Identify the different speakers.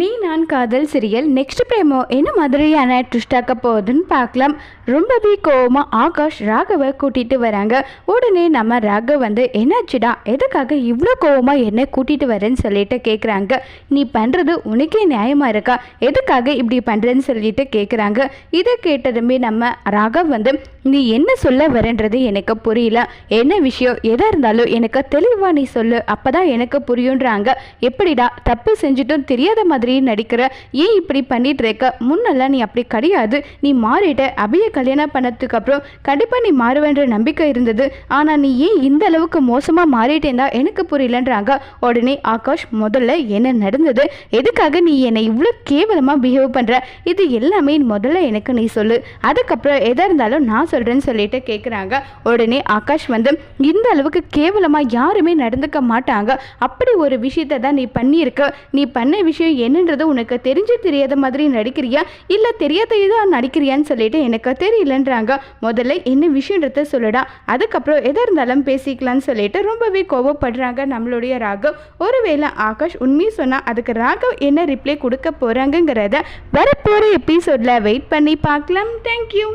Speaker 1: நீ நான் காதல் சீரியல் நெக்ஸ்ட் பிரேமோ என்ன மாதிரியான ட்விஸ்டாக்க போகுதுன்னு பார்க்கலாம். ரொம்பவே கோவமாக ஆகாஷ் ராகவை கூட்டிகிட்டு வராங்க. உடனே நம்ம ராகவ் வந்து என்னாச்சுடா? எதுக்காக இவ்வளோ கோவமாக என்ன கூட்டிகிட்டு வரேன்னு சொல்லிட்டு கேட்குறாங்க நீ பண்ணுறது உனக்கே நியாயமாக இருக்கா? எதுக்காக இப்படி பண்ணுறேன்னு சொல்லிட்டு கேட்குறாங்க இதை கேட்டதுமே நம்ம ராகவ் வந்து நீ என்ன சொல்ல வரன்றது எனக்கு புரியல. என்ன விஷயம்? எதாக இருந்தாலும் எனக்கு தெளிவாக நீ சொல்லு. அப்போ தான் எனக்கு புரியுன்றாங்க. எப்படிடா? தப்பு செஞ்சுட்டும் தெரியாத மாதிரி நடிக்கிற ஏன் இப்படி பண்ணிட்டு இருக்க முன்னெல்லாம் நீ அப்படி கிடையாது. நீ மாறிட்ட. அபிய கல்யாணம் பண்ணதுக்கு அப்புறம் கண்டிப்பாக நீ மாறுவேன்ற நம்பிக்கை இருந்தது. ஆனால் நீ ஏன் இந்த அளவுக்கு மோசமாக மாறிட்டேந்தா எனக்கு புரியலன்றாங்க. உடனே ஆகாஷ் முதல்ல என்ன நடந்தது? எதுக்காக நீ என்னை இவ்வளோ கேவலமாக பிஹேவ் பண்ணுற இது எல்லாமே முதல்ல எனக்கு நீ சொல்லு. அதுக்கப்புறம் எதாக இருந்தாலும் நான் சொல்கிறேன்னு சொல்லிட்டு கேட்குறாங்க உடனே ஆகாஷ் வந்து இந்த அளவுக்கு கேவலமாக யாருமே நடந்துக்க மாட்டாங்க. அப்படி ஒரு விஷயத்தை தான் நீ பண்ணியிருக்க. நீ பண்ண விஷயம் என்னன்றது உனக்கு தெரிஞ்சு தெரியாத மாதிரி நடிக்கிறியா? இல்லை தெரியாததா நடிக்கிறியான்னு சொல்லிட்டு எனக்கு தெரியலன்றாங்க. முதல்ல என்ன விஷயன்றத சொல்லுடா. அதுக்கப்புறம் எதாக இருந்தாலும் பேசிக்கலாம்னு சொல்லிட்டு ரொம்பவே கோவப்படுறாங்க நம்மளுடைய ராகவ். ஒருவேளை ஆகாஷ் உண்மையை சொன்னால் அதுக்கு ராகவ் என்ன ரிப்ளை கொடுக்க போகிறாங்கங்கிறத வரப்போகிற எபிசோடில் வெயிட் பண்ணி பார்க்கலாம். தேங்க்யூ